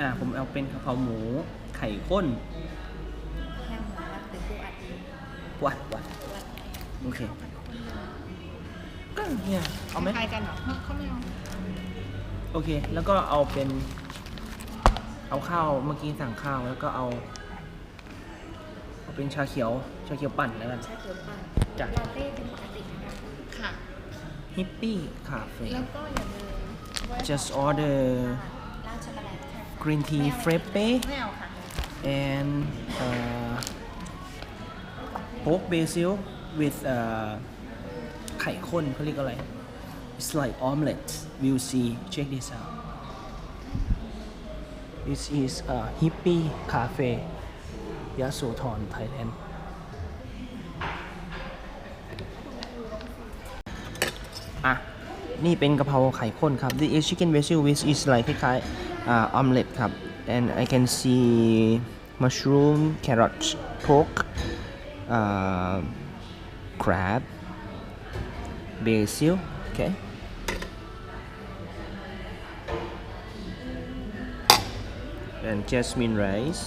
อ่าผมเอาเป็นกะเพราหมูไข่ข้นแค่หมูวัดหรือปูอัดเองวัดวัดวัดโอเคก็เนี่ยเอาไหมคล้ายๆกันเหรอเขาไม่เอาโอเค แล้วก็เอาเป็น เอาข้าวเมื่อกี้สั่งข้าวแล้วก็เอาเอาเป็นชาเขียวชาเขียวปั่นแล้วกัน ชาเขียวปั่นจ้ะ ลาเต้เป็นปกตินะคะค่ะ ฮิปปี้คาเฟ่ แล้วก็อย่าลืมว่า just order รา green tea frappe ไม่เอาค่ะ and uh, pork basil with uh, ไข่ข้นเขาเรียกอะไร it's like omelette we'll see check this out this is a hippie cafe ยะโสธร Thailand อะ นี่เป็นกะเพราไข่ข้นครับ This is chicken basil which is like คล้ายๆ อ่า omelette ครับ and I can see mushroom carrot pork uh, crab basil okay and jasmine rice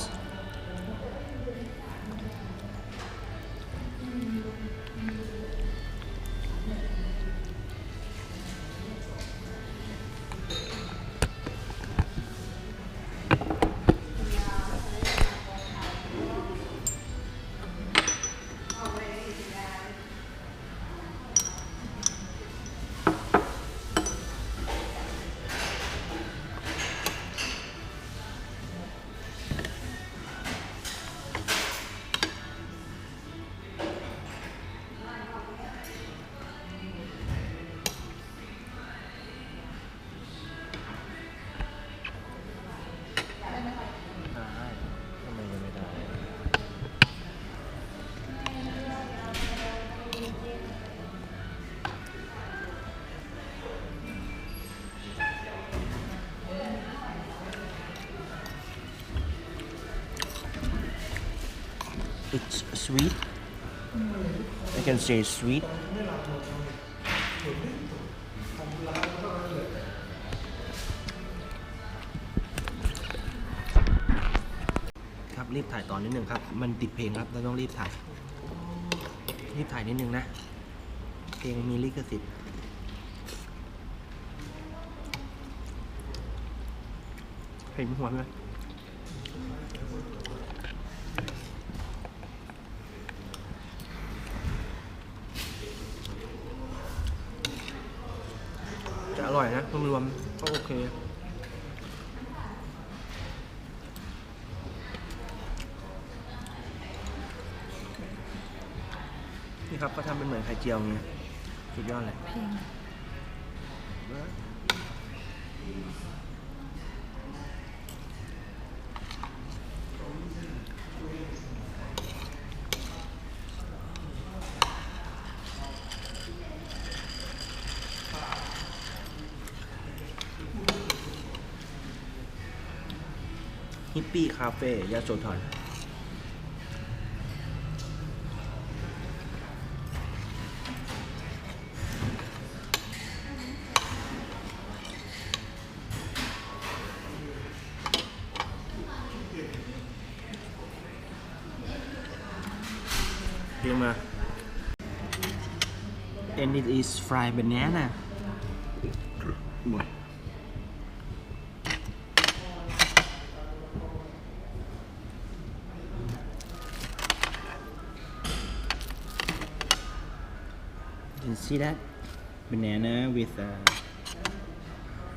It's sweet I can say sweet ครับรีบถ่ายต่อนนิดนึงครับ มันติดเพลงครับเราต้องรีบถ่าย รีบถ่ายนิดนึงนะ เพลงมีลิขสิทธิ์เพลงหัวไหม ร่อยนะรวมๆก็โอเค นี่ครับก็ทำเป็นเหมือนไข่เจียวไงสุดยอดเลยเพลง ฮิปปี้คาเฟ่ยาโสธรเรียกมา and it is fried banana หมด See that? Banana with uh,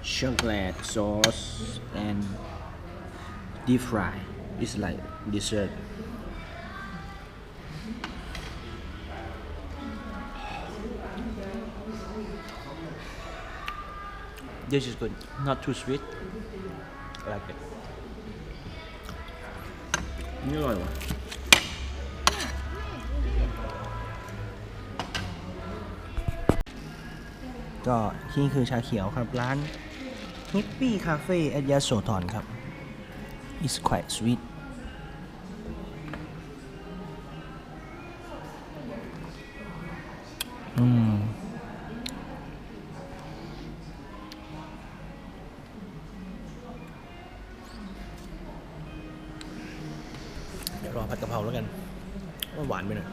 chocolate sauce and deep fry. It's like dessert. This is good, not too sweet. I like it. You one. ก็ที่คือชาเขียวครับ ร้านนิปปี้คาเฟ่แอดยาโซสอนครับ is quite sweet อืมเดี๋ยวรอผัดกะเพราแล้วกันว่าหวานไปหน่อย